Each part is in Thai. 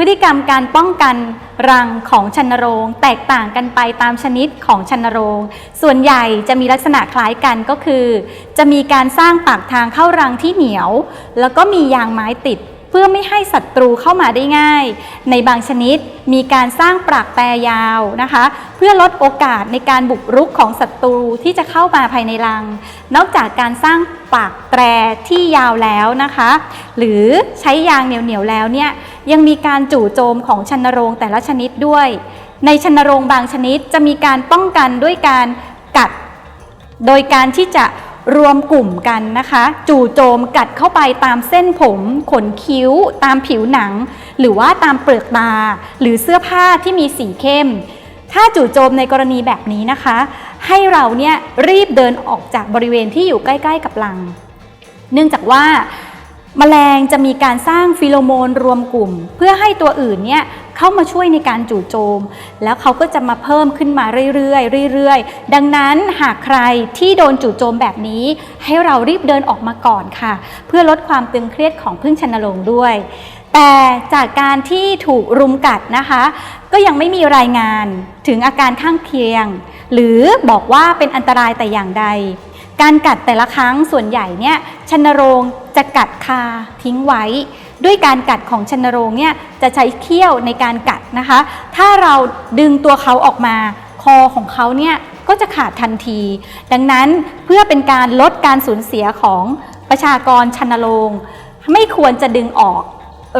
พฤติกรรมการป้องกันรังของชันโรง แตกต่างกันไปตามชนิดของชันโรง ส่วนใหญ่จะมีลักษณะคล้ายกันก็คือ จะมีการสร้างปากทางเข้ารังที่เหนียว แล้วก็มียางไม้ติดเพื่อไม่ให้ศัตรูเข้ามาได้ง่าย ในบางชนิดมีการสร้างปรากแตรยาวนะคะ เพื่อลดโอกาสในการบุกรุกของศัตรูที่จะเข้ามาภายในรัง นอกจากการสร้างปากแตรที่ยาวแล้วนะคะ หรือใช้ยางเหนียวๆแล้วเนี่ย ยังมีการจู่โจมของชันโรงแต่ละชนิดด้วย ในชันโรงบางชนิดจะมีการป้องกันด้วยการกัด โดยการที่จะรวมกลุ่มกันนะคะ จู่โจมกัดเข้าไปตามเส้นผม ขนคิ้ว ตามผิวหนัง หรือว่าตามเปลือกตา หรือเสื้อผ้าที่มีสีเข้ม ถ้าจู่โจมในกรณีแบบนี้นะคะ ให้เราเนี่ยรีบเดินออกจากบริเวณที่อยู่ใกล้ ๆ กับรัง เนื่องจากว่า แมลงจะมีการสร้างฟิโลโมนรวมกลุ่ม เพื่อให้ตัวอื่นเนี่ยเข้ามาช่วยในการจู่โจม แล้วเขาก็จะมาเพิ่มขึ้นมาเรื่อยๆเรื่อยๆ ดังนั้นหากใครที่โดนจู่โจมแบบนี้ ให้เรารีบเดินออกมาก่อนค่ะ เพื่อลดความตึงเครียดของพึ่งชนโรงด้วย แต่จากการที่ถูกรุมกัดนะคะ ก็ยังไม่มีรายงานถึงอาการข้างเคียง หรือบอกว่าเป็นอันตรายแต่อย่างใดการกัดแต่ละครั้งส่วนใหญ่เนี่ยชนโรง จะกัดคาทิ้งไว้ ด้วยการกัดของชนโรงเนี่ยจะใช้เขี้ยวในการกัดนะคะ ถ้าเราดึงตัวเขาออกมา คอของเขาเนี่ยก็จะขาดทันที ดังนั้นเพื่อเป็นการลดการสูญเสียของประชากรชนโรงไม่ควรจะดึงออก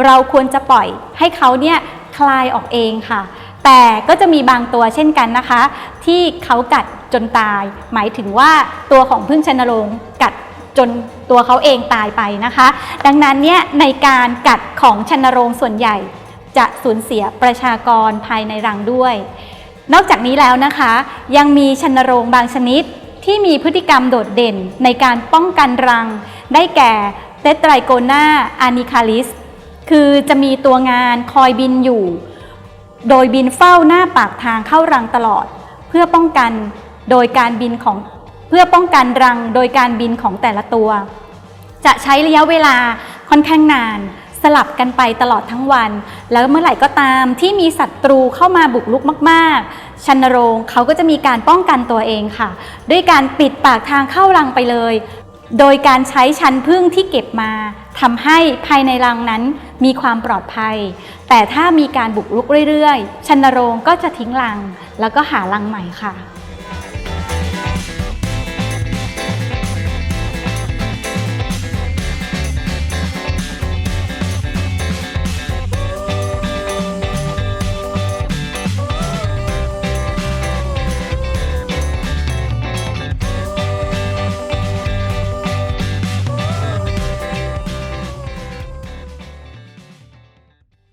เราควรจะปล่อยให้เขาเนี่ยคลายออกเองค่ะ แต่ก็จะมีบางตัวเช่นกันนะคะ ที่เขากัดจนตาย หมายถึงว่าตัวของพึ่งชนโรงกัด จนตัวเขาเองตายไปนะคะ ดังนั้นเนี่ยในการกัดของชนโรงส่วนใหญ่ จะสูญเสียประชากรภายในรังด้วย นอกจากนี้แล้วนะคะ ยังมีชนโรงบางชนิดที่มีพฤติกรรมโดดเด่นในการป้องกันรัง ได้แก่เตไตรโกนาอานิคาลิส คือจะมีตัวงานคอยบินอยู่ โดยบินเฝ้าหน้าปากทางเข้ารังตลอด เพื่อป้องกันโดยการบินของ เพื่อป้องกันรังโดยการบินของแต่ละตัว จะใช้ระยะเวลาค่อนข้างนาน สลับกันไปตลอดทั้งวัน แล้วเมื่อไหร่ก็ตามที่มีศัตรูเข้ามาบุกลุกมากๆ ชันโรงเขาก็จะมีการป้องกันตัวเองค่ะ ด้วยการปิดปากทางเข้ารังไปเลย โดยการใช้ชั้นพึ่งที่เก็บมาทำให้ภายในรังนั้นมีความปลอดภัย แต่ถ้ามีการบุกรุกเรื่อยๆ ชันโรงก็จะทิ้งรัง แล้วก็หารังใหม่ค่ะ